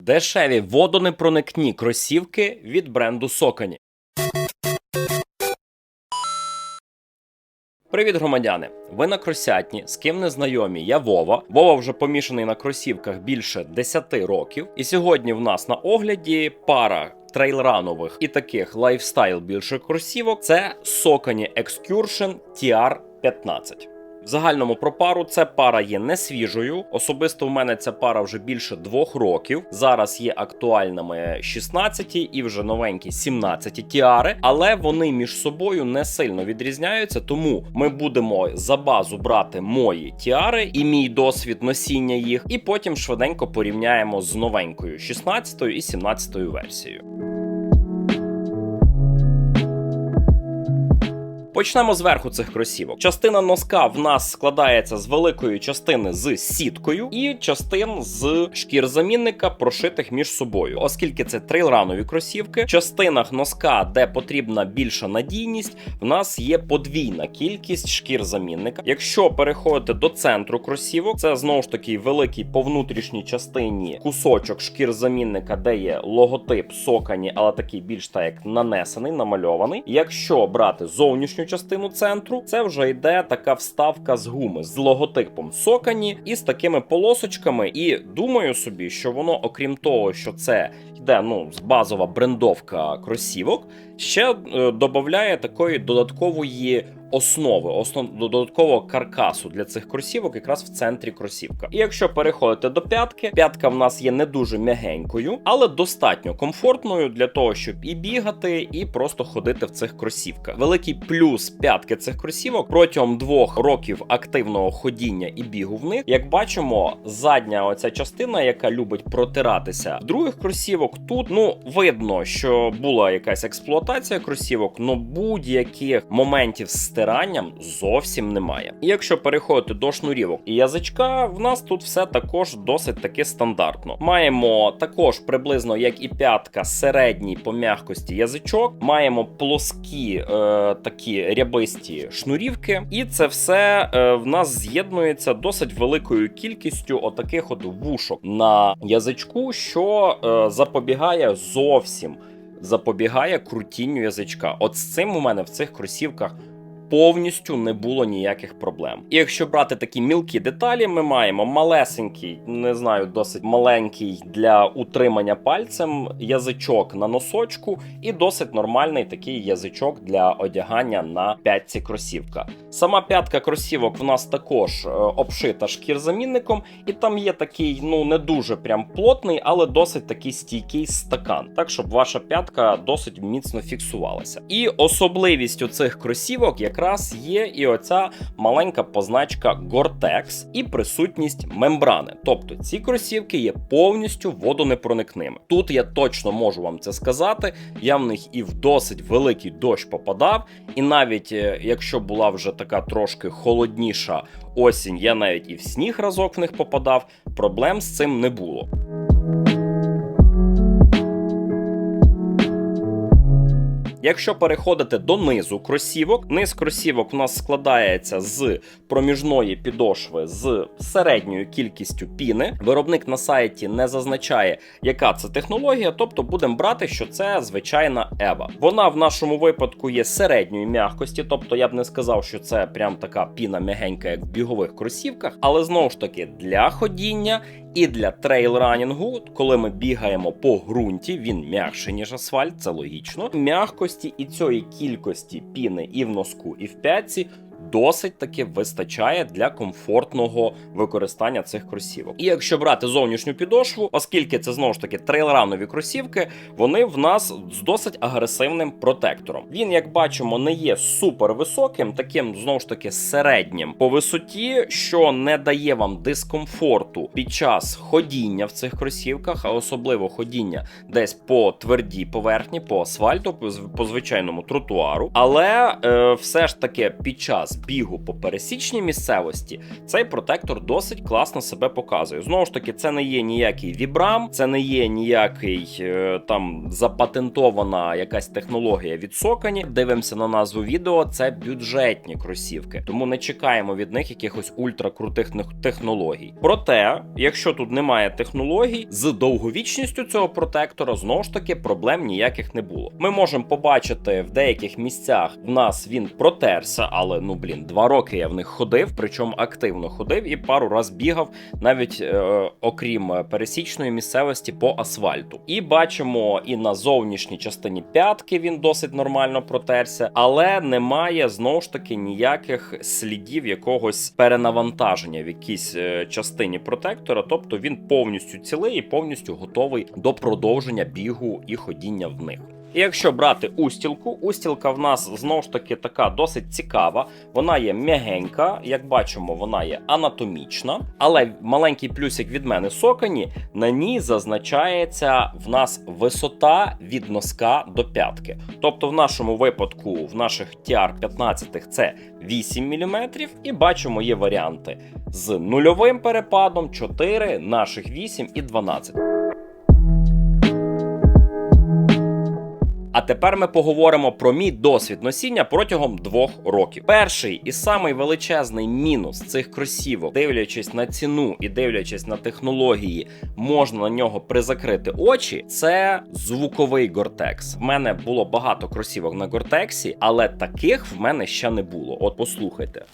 Дешеві водонепроникні кросівки від бренду Сокані. Привіт, громадяни! Ви на кросятні, з ким не знайомі, я Вова. Вова вже помішаний на кросівках більше 10 років. І сьогодні в нас на огляді пара трейлранових і таких лайфстайл більших кросівок. Це Sokani Excursion TR15. В загальному про пару це пара є не свіжою. Особисто в мене ця пара вже більше двох років. Зараз є актуальними 16 і вже новенькі 17 тіари, але вони між собою не сильно відрізняються. Тому ми будемо за базу брати мої тіари і мій досвід носіння їх, і потім швиденько порівняємо з новенькою 16 і 17 версією. Почнемо зверху цих кросівок. Частина носка в нас складається з великої частини з сіткою і частин з шкір замінника, прошитих між собою. Оскільки це трейлранові кросівки, в частинах носка, де потрібна більша надійність, в нас є подвійна кількість шкір замінника. Якщо переходити до центру кросівок, це знову ж таки великий по внутрішній частині кусочок шкір замінника, де є логотип сокані, але такий більш так як нанесений, намальований. Якщо брати зовнішню частину центру, це вже йде така вставка з гуми з логотипом сокані і з такими полосочками. І думаю собі, що воно, окрім того, що це йде ну базова брендовка кросівок, ще е, додає такої додаткової. Основи, основ додаткового каркасу для цих кросівок якраз в центрі кросівка. І якщо переходити до п'ятки, п'ятка в нас є не дуже м'ягенькою, але достатньо комфортною для того, щоб і бігати, і просто ходити в цих кросівках. Великий плюс п'ятки цих кросівок протягом двох років активного ходіння і бігу в них, як бачимо, задня оця частина, яка любить протиратися в других кросівок, тут ну видно, що була якась експлуатація кросівок, але будь-яких моментів з стиранням зовсім немає. І якщо переходити до шнурівок і язичка, в нас тут все також досить таки стандартно. Маємо також приблизно як і п'ятка, середній по м'якості язичок, маємо плоскі е, такі рябисті шнурівки, і це все е, в нас з'єднується досить великою кількістю отаких от вушок на язичку, що е, запобігає зовсім. Запобігає крутінню язичка. От з цим у мене в цих кросівках повністю не було ніяких проблем. І якщо брати такі мілкі деталі, ми маємо малесенький, не знаю, досить маленький для утримання пальцем язичок на носочку, і досить нормальний такий язичок для одягання на п'ятці кросівка. Сама п'ятка кросівок в нас також е, обшита шкірзамінником, і там є такий, ну не дуже прям плотний, але досить такий стійкий стакан, так щоб ваша п'ятка досить міцно фіксувалася. І особливістю цих кросівок якраз є і оця маленька позначка Gore-Tex і присутність мембрани. Тобто ці кросівки є повністю водонепроникними. Тут я точно можу вам це сказати. Я в них і в досить великий дощ попадав, і навіть е, якщо була вже така трошки холодніша осінь, я навіть і в сніг разок в них попадав. Проблем з цим не було. Якщо переходити до низу кросівок, низ кросівок у нас складається з проміжної підошви з середньою кількістю піни. Виробник на сайті не зазначає, яка це технологія, тобто будемо брати, що це звичайна Ева. Вона в нашому випадку є середньої м'якості, тобто я б не сказав, що це прям така піна м'ягенька, як в бігових кросівках, але знову ж таки для ходіння. І для трейл-ранінгу, коли ми бігаємо по ґрунті, він м'якше, ніж асфальт, це логічно. М'якості і цієї кількості піни і в носку, і в п'ятці досить таки вистачає для комфортного використання цих кросівок. І якщо брати зовнішню підошву, оскільки це знову ж таки трейлранові кросівки, вони в нас з досить агресивним протектором. Він, як бачимо, не є супер високим, таким знову ж таки середнім по висоті, що не дає вам дискомфорту під час ходіння в цих кросівках, а особливо ходіння десь по твердій поверхні, по асфальту, по, звичайному тротуару. Але е, все ж таки під час час бігу по пересічній місцевості цей протектор досить класно себе показує. Знову ж таки, це не є ніякий вібрам, це не є ніякий е, там запатентована якась технологія від Сокані. Дивимося на назву відео. Це бюджетні кросівки, тому не чекаємо від них якихось ультракрутих технологій. Проте, якщо тут немає технологій, з довговічністю цього протектора знову ж таки проблем ніяких не було. Ми можемо побачити в деяких місцях в нас він протерся, але ну блін, два роки я в них ходив, причому активно ходив і пару раз бігав, навіть е, окрім пересічної місцевості по асфальту. І бачимо і на зовнішній частині п'ятки він досить нормально протерся, але немає знову ж таки ніяких слідів якогось перенавантаження в якійсь е, частині протектора. Тобто він повністю цілий і повністю готовий до продовження бігу і ходіння в них. І якщо брати устілку, устілка в нас знову ж таки така досить цікава. Вона є м'ягенька, як бачимо, вона є анатомічна, але маленький плюсик від мене сокані, на ній зазначається в нас висота від носка до п'ятки. Тобто, в нашому випадку, в наших TR-15 це 8 мм, і бачимо, є варіанти з нульовим перепадом, 4, наших 8 і 12. А тепер ми поговоримо про мій досвід носіння протягом двох років. Перший і самий величезний мінус цих кросівок, дивлячись на ціну і дивлячись на технології, можна на нього призакрити очі. Це звуковий гортекс. В мене було багато кросівок на гортексі, але таких в мене ще не було. От послухайте.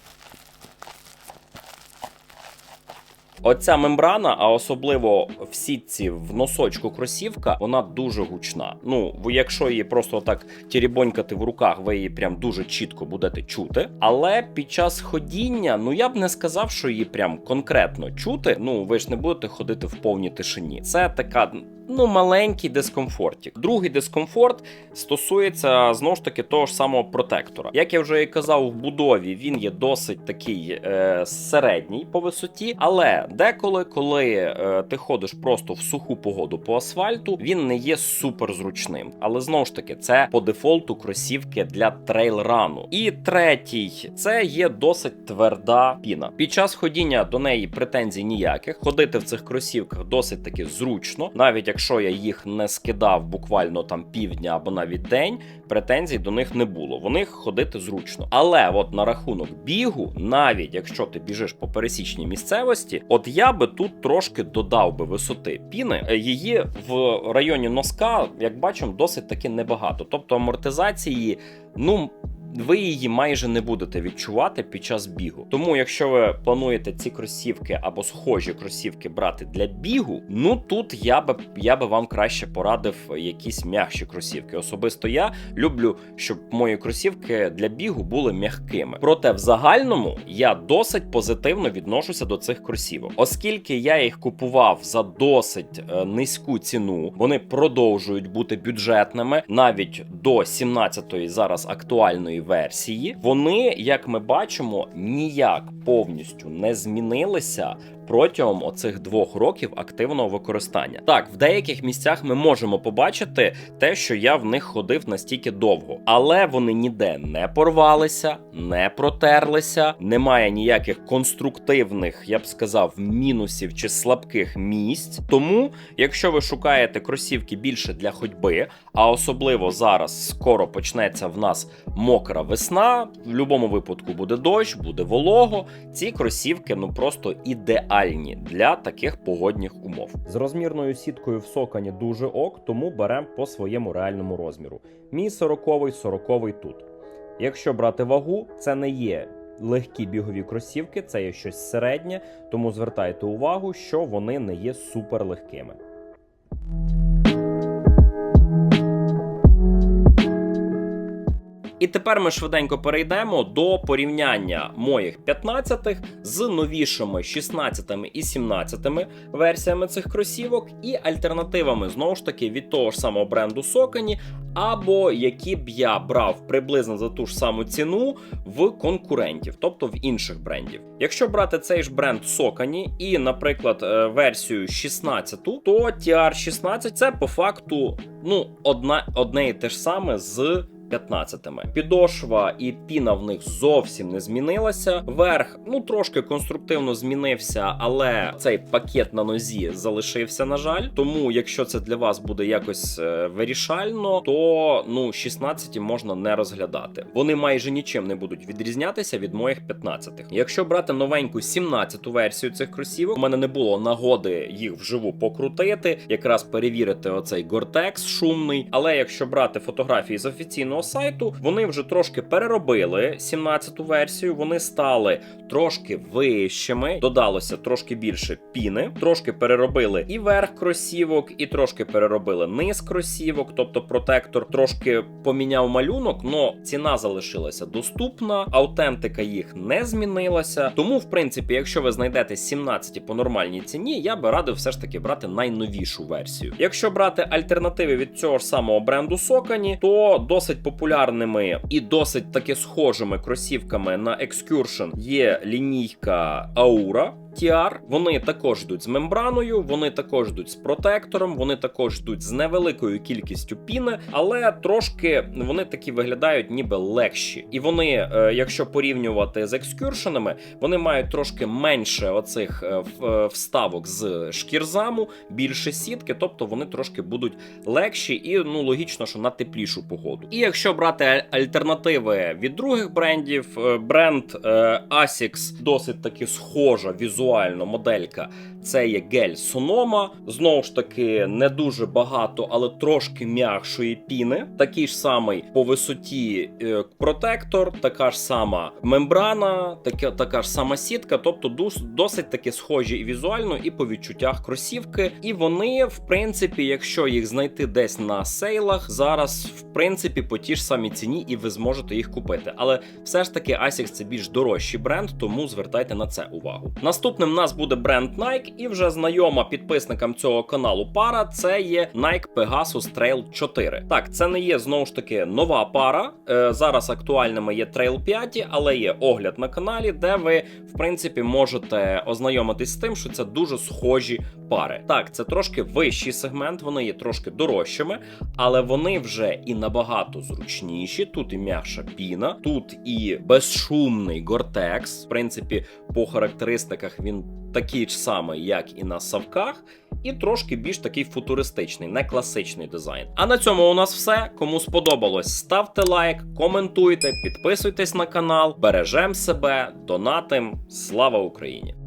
Оця мембрана, а особливо в сітці в носочку кросівка, вона дуже гучна. Ну, якщо її просто так тірібонькати в руках, ви її прям дуже чітко будете чути. Але під час ходіння, ну я б не сказав, що її прям конкретно чути. Ну, ви ж не будете ходити в повній тишині. Це така. Ну, маленький дискомфортик. Другий дискомфорт стосується знову ж таки того ж самого протектора. Як я вже і казав, в будові він є досить такий е, середній по висоті, але деколи, коли е, ти ходиш просто в суху погоду по асфальту, він не є супер зручним. Але знову ж таки, це по дефолту кросівки для трейлрану. І третій це є досить тверда піна. Під час ходіння до неї претензій ніяких. Ходити в цих кросівках досить таки зручно, навіть якщо я їх не скидав буквально там півдня або навіть день, претензій до них не було. В них ходити зручно. Але от на рахунок бігу, навіть якщо ти біжиш по пересічній місцевості, от я би тут трошки додав би висоти піни. Е, Її в районі носка, як бачимо, досить таки небагато. Тобто амортизації, ну. Ви її майже не будете відчувати під час бігу. Тому, якщо ви плануєте ці кросівки або схожі кросівки брати для бігу, ну тут я би я би вам краще порадив якісь м'якші кросівки. Особисто я люблю, щоб мої кросівки для бігу були м'якими. Проте в загальному я досить позитивно відношуся до цих кросівок, оскільки я їх купував за досить е, низьку ціну. Вони продовжують бути бюджетними навіть до 17-ї зараз актуальної версії. Вони, як ми бачимо, ніяк повністю не змінилися. Протягом оцих двох років активного використання. Так, в деяких місцях ми можемо побачити те, що я в них ходив настільки довго, але вони ніде не порвалися, не протерлися, немає ніяких конструктивних, я б сказав, мінусів чи слабких місць. Тому, якщо ви шукаєте кросівки більше для ходьби, а особливо зараз скоро почнеться в нас мокра весна, в будь-якому випадку буде дощ, буде волого. Ці кросівки ну просто ідеальні для таких погодних умов. З розмірною сіткою в сокані дуже ок, тому беремо по своєму реальному розміру. Мій 40-й, 40-й тут. Якщо брати вагу, це не є легкі бігові кросівки, це є щось середнє, тому звертайте увагу, що вони не є супер І тепер ми швиденько перейдемо до порівняння моїх 15-х з новішими 16-ми і 17-ми версіями цих кросівок, і альтернативами знову ж таки від того ж самого бренду Сокані, або які б я брав приблизно за ту ж саму ціну в конкурентів, тобто в інших брендів. Якщо брати цей ж бренд Сокані і, наприклад, е, версію 16, то TR16 це по факту ну, одна, одне і те ж саме з 15-ми. Підошва і піна в них зовсім не змінилася. Верх, ну трошки конструктивно змінився, але цей пакет на нозі залишився, на жаль. Тому, якщо це для вас буде якось е, вирішально, то ну 16 можна не розглядати. Вони майже нічим не будуть відрізнятися від моїх 15-х. Якщо брати новеньку 17-ту версію цих кросівок, у мене не було нагоди їх вживу покрутити, якраз перевірити оцей гортекс шумний. Але якщо брати фотографії з офіційного сайту, вони вже трошки переробили 17-ту версію. Вони стали трошки вищими, додалося трошки більше піни, трошки переробили і верх кросівок, і трошки переробили низ кросівок, тобто протектор трошки поміняв малюнок, але ціна залишилася доступна, аутентика їх не змінилася. Тому, в принципі, якщо ви знайдете 17 по нормальній ціні, я би радив все ж таки брати найновішу версію. Якщо брати альтернативи від цього ж самого бренду Сокані, то досить популярними і досить таки схожими кросівками на Excursion є лінійка Aura. TR, вони також йдуть з мембраною, вони також йдуть з протектором, вони також йдуть з невеликою кількістю піни, але трошки вони такі виглядають ніби легші. І вони, е, якщо порівнювати з екскюршенами, вони мають трошки менше оцих е, е, вставок з шкірзаму, більше сітки, тобто вони трошки будуть легші і ну логічно, що на теплішу погоду. І якщо брати альтернативи від других брендів, бренд Asics досить таки схожа візуально моделька. Це є гель Sonoma. Знову ж таки, не дуже багато, але трошки м'якшої піни. Такий ж самий по висоті е, протектор, така ж сама мембрана, така, така ж сама сітка. Тобто досить таки схожі і візуально, і по відчуттях кросівки. І вони, в принципі, якщо їх знайти десь на сейлах, зараз в принципі по ті ж самій ціні, і ви зможете їх купити. Але все ж таки Asics це більш дорожчий бренд, тому звертайте на це увагу. Наступним в нас буде бренд Nike, і вже знайома підписникам цього каналу пара. Це є Nike Pegasus Trail 4. Так, це не є знову ж таки нова пара. Е, зараз актуальними є Trail 5, але є огляд на каналі, де ви в принципі можете ознайомитись з тим, що це дуже схожі пари. Так, це трошки вищий сегмент, вони є трошки дорожчими, але вони вже і набагато зручніші. Тут і м'якша піна, тут і безшумний гортекс. В принципі, по характеристиках він такий ж самий, як і на савках. І трошки більш такий футуристичний, не класичний дизайн. А на цьому у нас все. Кому сподобалось, ставте лайк, коментуйте, підписуйтесь на канал, бережем себе, донатим. Слава Україні!